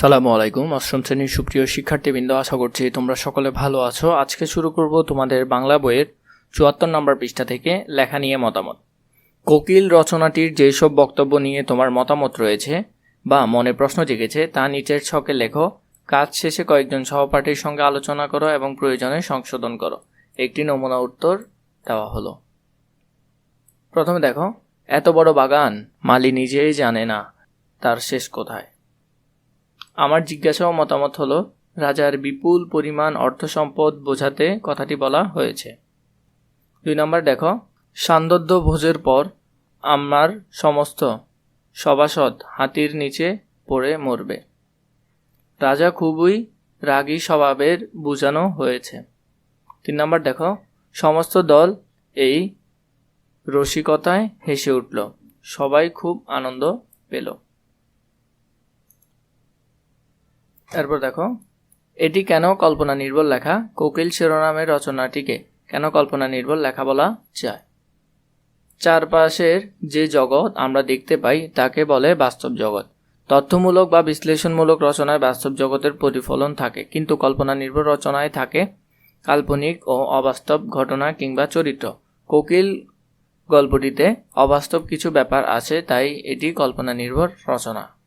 সালামু আলাইকুম অষ্টম শ্রেণির সুপ্রিয় শিক্ষার্থীবৃন্দ, আশা করছি তোমরা সকলে ভালো আছো। আজকে শুরু করব তোমাদের বাংলা বইয়ের চুয়াত্তর নম্বর পৃষ্ঠা থেকে লেখা নিয়ে মতামত। কোকিল রচনাটির যেসব বক্তব্য নিয়ে তোমার মতামত রয়েছে বা মনে প্রশ্ন জেগেছে, তা নিচের ছকে লেখো। কাজ শেষে কয়েকজন সহপাঠীর সঙ্গে আলোচনা করো এবং প্রয়োজনে সংশোধন করো। একটি নমুনা উত্তর দেওয়া হলো। প্রথমে দেখো, এত বড় বাগান, মালি নিজেই জানে না, তার শেষ কোথায়? আমার জিজ্ঞাসা ও মতামত হলো, রাজার বিপুল পরিমাণ অর্থ সম্পদ বোঝাতে কথাটি বলা হয়েছে। দুই নম্বর দেখো সান্দধ্য ভোজের পর আমার সমস্ত সভাসদ হাতির নিচে পড়ে মরবে। রাজা খুবই রাগী স্বভাবের বোঝানো হয়েছে। তিন নম্বর দেখো, সমস্ত দল এই রসিকতায় হেসে উঠল। সবাই খুব আনন্দ পেল। তারপর দেখো, এটি কেন কল্পনা নির্ভর লেখা? কোকিল শিরোনামের রচনাটিকে কেন কল্পনা নির্ভর লেখা বলা যায়? চারপাশের যে জগৎ আমরা দেখতে পাই, তাকে বলে বাস্তব জগৎ। তথ্যমূলক বা বিশ্লেষণমূলক রচনায় বাস্তব জগতের প্রতিফলন থাকে, কিন্তু কল্পনা নির্ভর রচনায় থাকে কাল্পনিক ও অবাস্তব ঘটনা কিংবা চরিত্র। কোকিল গল্পটিতে অবাস্তব কিছু ব্যাপার আছে, তাই এটি কল্পনা নির্ভর রচনা।